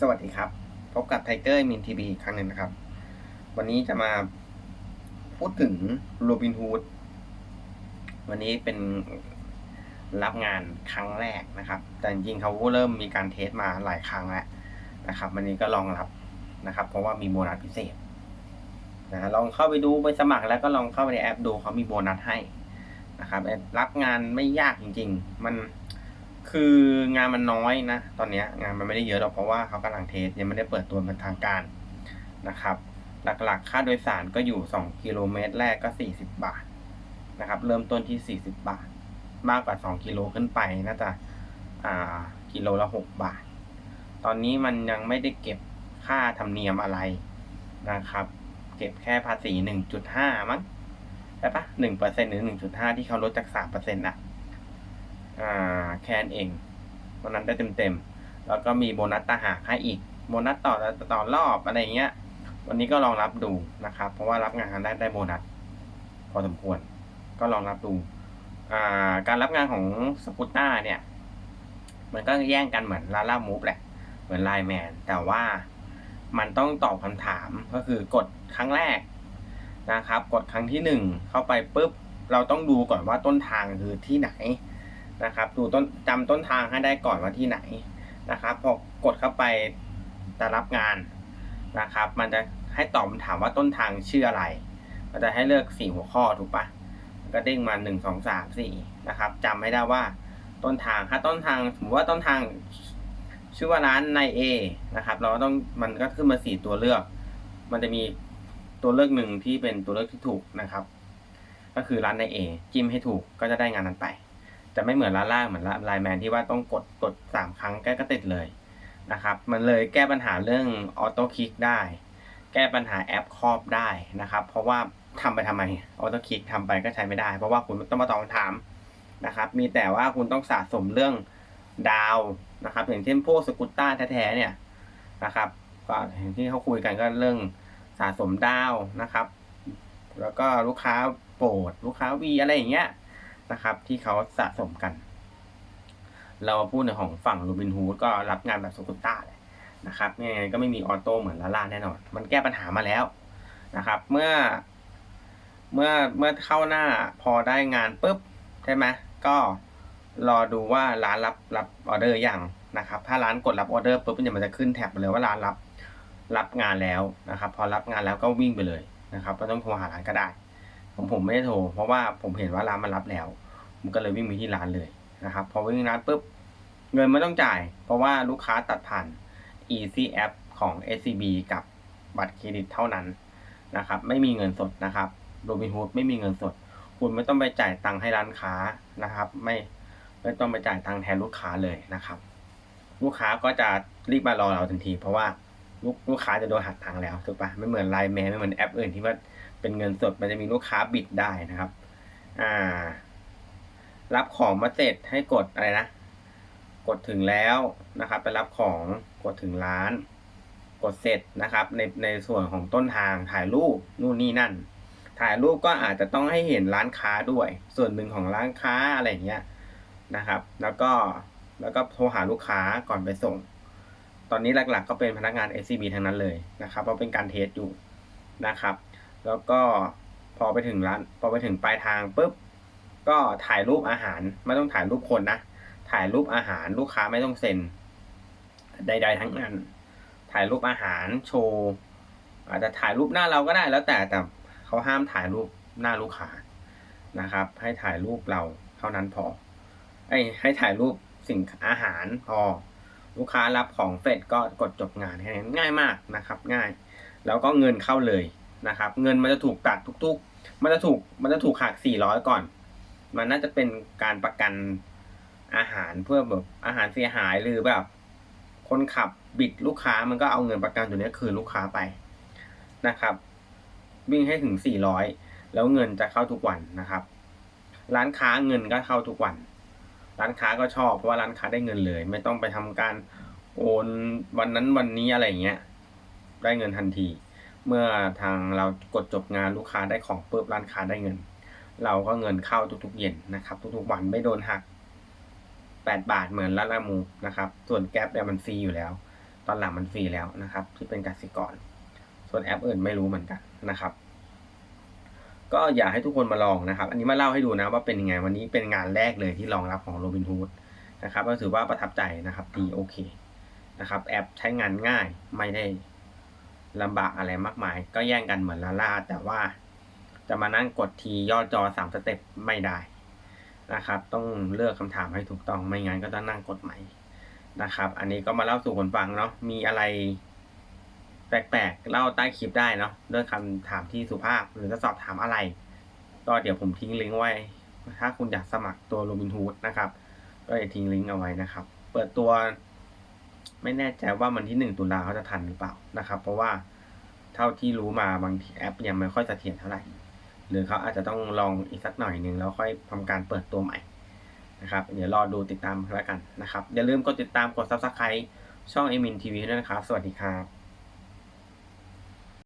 สวัสดีครับ พบกับไทเกอร์มินทีบีครั้งหนึ่งนะครับ วันนี้จะมาพูดถึงโรบินฮูดวันนี้เป็นรับงานครั้งแรกนะครับ แต่จริงเขาเริ่มมีการเทสมาหลายครั้งแล้วนะครับ วันนี้ก็ลองรับนะครับ เพราะว่ามีโบนัสพิเศษนะลองเข้าไปดูไปสมัครแล้วก็ลองเข้าไปในแอปดูเขามีโบนัสให้นะครับรับงานไม่ยากจริง ๆ มัน คืองานมันน้อยนะ ตอนนี้งานมันไม่ได้เยอะหรอกเพราะว่าเขากำลังเทสยังไม่ได้เปิดตัวเป็นทางการนะครับ หลักๆ ค่าโดยสารก็อยู่ 2 กิโลเมตรแรกก็ 40 บาทนะครับ เริ่มต้นที่ 40 บาท มากกว่า 2 กิโลขึ้นไปน่าจะอ่ากิโลละ 6 บาท ตอนนี้มันยังไม่ได้เก็บค่าธรรมเนียมอะไรนะครับ เก็บแค่ภาษี 1.5 มั้งใช่ปะ1%หรือ 1.5 ที่เขาลดจาก 3%อะอ่า แค่นั้นเองวันนั้นได้เต็มๆ แล้วก็มีโบนัสตาหากให้อีก โบนัสต่อต่อรอบอะไรเงี้ย วันนี้ก็ลองรับดูนะครับ เพราะว่ารับงานได้ได้โบนัส พอสมควร ก็ลองรับดูการรับงานของสกูต้าเนี่ย มันก็แย่งกันเหมือนลาล่ามูฟแหละ เหมือนไลแมน แต่ว่ามันต้องตอบคำถามก็คือกดครั้งแรกนะครับ กดครั้งที่หนึ่งเข้าไปปุ๊บ เราต้องดูก่อนว่าต้นทางคือที่ไหน นะครับ ดูต้นจำต้นทางให้ได้ก่อนว่าที่ไหนนะครับ พอกดเข้าไปจะรับงานนะครับ มันจะให้ตอบคำถามว่าต้นทางชื่ออะไร มันจะให้เลือกสี่หัวข้อถูกปะก็เด้งมาหนึ่งสองสามสี่นะครับจำให้ได้ว่าต้นทางถ้าต้นทางสมมติว่าต้นทางชื่อว่าร้านใน A นะครับ เราต้องมันก็ขึ้นมาสี่ตัวเลือก มันจะมีตัวเลือกหนึ่งที่เป็นตัวเลือกที่ถูกนะครับ ก็คือร้านใน A จิ้มให้ถูกก็จะได้งานนั้นไป จะไม่เหมือนร้านล่างเหมือนไลน์แมนที่ว่าต้องกดกดสามครั้งแก้ก็ติดเลยนะครับ มันเลยแก้ปัญหาเรื่องออโต้คลิกได้ แก้ปัญหาแอปครอบได้นะครับ เพราะว่าทำไปทำไมออโต้คลิกทำไปก็ใช้ไม่ได้ เพราะว่าคุณต้องมาตอบคำถามนะครับ มีแต่ว่าคุณต้องสะสมเรื่องดาวนะครับ อย่างเช่นพวกสกูตต้าแท้ๆเนี่ยนะครับก็อย่างที่เขาคุยกันก็เรื่องสะสมดาวนะครับ แล้วก็ลูกค้าโปรดลูกค้าวีอะไรอย่างเงี้ย นะครับ ที่เขาสะสมกัน เราพูดในของฝั่งโรบินฮูดก็รับงานแบบสกุตต้าเลยนะครับยังไงก็ไม่มีออโต้เหมือนลาล่าแน่นอน มันแก้ปัญหามาแล้วนะครับ เมื่อ เมื่อเมื่อเข้าหน้าพอได้งานปุ๊บใช่ไหมก็รอดูว่าร้านรับรับออเดอร์อย่างนะครับ ถ้าร้านกดรับออเดอร์ปุ๊บเนี่ยมันจะขึ้นแท็บเลยว่าร้านรับรับงานแล้วนะครับ พอรับงานแล้วก็วิ่งไปเลยนะครับไม่ต้องโทรหาร้านก็ได้ ผมผมไม่ได้โทร เพราะว่าผมเห็นว่าร้านมันรับแล้ว ผมก็เลยวิ่งไปที่ร้านเลยนะครับ พอวิ่งร้านปุ๊บเงินไม่ต้องจ่าย เพราะว่าลูกค้าตัดผ่าน Easy App ของ SCB กับบัตรเครดิตเท่านั้นนะครับ ไม่มีเงินสดนะครับโรบินฮูดไม่มีเงินสด คุณไม่ต้องไปจ่ายตังค์ให้ร้านค้านะครับ ไม่ไม่ต้องไปจ่ายตังค์แทนลูกค้าเลยนะครับ ลูกค้าก็จะรีบมารอเราทันที เพราะว่าลูกลูกค้าจะโดนหักตังค์แล้วถูกปะไม่เหมือนไลน์แมนไม่เหมือนแอปอื่นที่ว่า เป็นเงินสดมันจะมีลูกค้าบิดได้นะครับ อ่า รับของมาเสร็จให้กดอะไรนะ กดถึงแล้วนะครับ ไปรับของกดถึงร้าน กดเสร็จนะครับ ในในส่วนของต้นทางถ่ายรูปนู่นนี่นั่น ถ่ายรูปก็อาจจะต้องให้เห็นร้านค้าด้วย ส่วนหนึ่งของร้านค้าอะไรอย่างเงี้ยนะครับ แล้วก็แล้วก็โทรหาลูกค้าก่อนไปส่ง ตอนนี้หลักๆ ก็เป็นพนักงาน SCB ทั้งนั้นเลยนะครับ เพราะเป็นการเทสอยู่นะครับ แล้วก็พอไปถึงร้านพอไปถึงปลายทางปุ๊บก็ถ่ายรูปอาหารไม่ต้องถ่ายรูปคนนะถ่ายรูปอาหารลูกค้าไม่ต้องเซ็น ใด ๆ ทั้งนั้น ถ่ายรูปอาหารโชว์อาจจะถ่ายรูปหน้าเราก็ได้แล้วแต่แต่เขาห้ามถ่ายรูปหน้าลูกค้านะครับ ให้ถ่ายรูปเราเท่านั้นพอไอ้ให้ถ่ายรูปสิ่งอาหารพอลูกค้ารับของเสร็จก็กดจบงานแค่นั้นง่ายมากนะครับ ง่าย แล้วก็เงินเข้าเลย นะครับ เงินมันจะถูกตัดทุกๆ มันจะถูกมันจะถูกหักสี่ร้อยก่อน มันน่าจะเป็นการประกันอาหารเพื่อแบบอาหารเสียหายหรือแบบ คนขับบิดลูกค้ามันก็เอาเงินประกันตัวนี้คืนลูกค้าไปนะครับ วิ่งให้ถึงสี่ร้อยแล้วเงินจะเข้าทุกวันนะครับ ร้านค้าเงินก็เข้าทุกวัน ร้านค้าก็ชอบเพราะว่าร้านค้าได้เงินเลย ไม่ต้องไปทำการโอนวันนั้นวันนี้อะไรเงี้ย ได้เงินทันที เมื่อทางเรากดจบงานลูกค้าได้ของปุ๊บร้านค้าได้เงิน เราก็เงินเข้าทุกๆเย็นนะครับ ทุกๆวันไม่โดนหักแปดบาทเหมือนร้านละมูนะครับ ส่วนแก๊ปเนี่ยมันฟรีอยู่แล้ว ตอนหลังมันฟรีแล้วนะครับ ที่เป็นกสิกร ส่วนแอปอื่นไม่รู้เหมือนกันนะครับ ก็อยากให้ทุกคนมาลองนะครับ อันนี้มาเล่าให้ดูนะว่าเป็นยังไงวันนี้เป็นงานแรกเลยที่รองรับของ Robinhood นะครับก็ถือว่าประทับใจนะครับดีโอเคนะครับ แอปใช้งานง่ายไม่ได้ ลำบากอะไรมากมาย ก็แย่งกันเหมือนลาล่า แต่ว่าจะมานั่งกดทีย่อจอสามสเต็ปไม่ได้นะครับ ต้องเลือกคำถามให้ถูกต้องไม่งั้นก็ต้องนั่งกดใหม่นะครับ อันนี้ก็มาเล่าสู่คนฟังเนาะมีอะไร แปลกๆเล่าใต้คลิปได้เนาะด้วยคำถามที่สุภาพหรือจะสอบถามอะไร ก็เดี๋ยวผมทิ้งลิงก์ไว้ ถ้าคุณอยากสมัครตัว Robinhood นะครับ ก็จะทิ้งลิงก์เอาไว้นะครับ เปิดตัว ไม่แน่ใจว่ามันที่หนึ่งตุลาเขาจะทันหรือเปล่านะครับ เพราะว่าเท่าที่รู้มาบางทีแอปยังไม่ค่อยเสถียรเท่าไหร่ หรือเขาอาจจะต้องลองอีกสักหน่อยหนึ่งแล้วค่อยทำการเปิดตัวใหม่นะครับ เดี๋ยวรอดูติดตามแล้วกันนะครับ อย่าลืมกดติดตามกด subscribe ช่องเอมินทีวีด้วยนะครับ สวัสดีครับ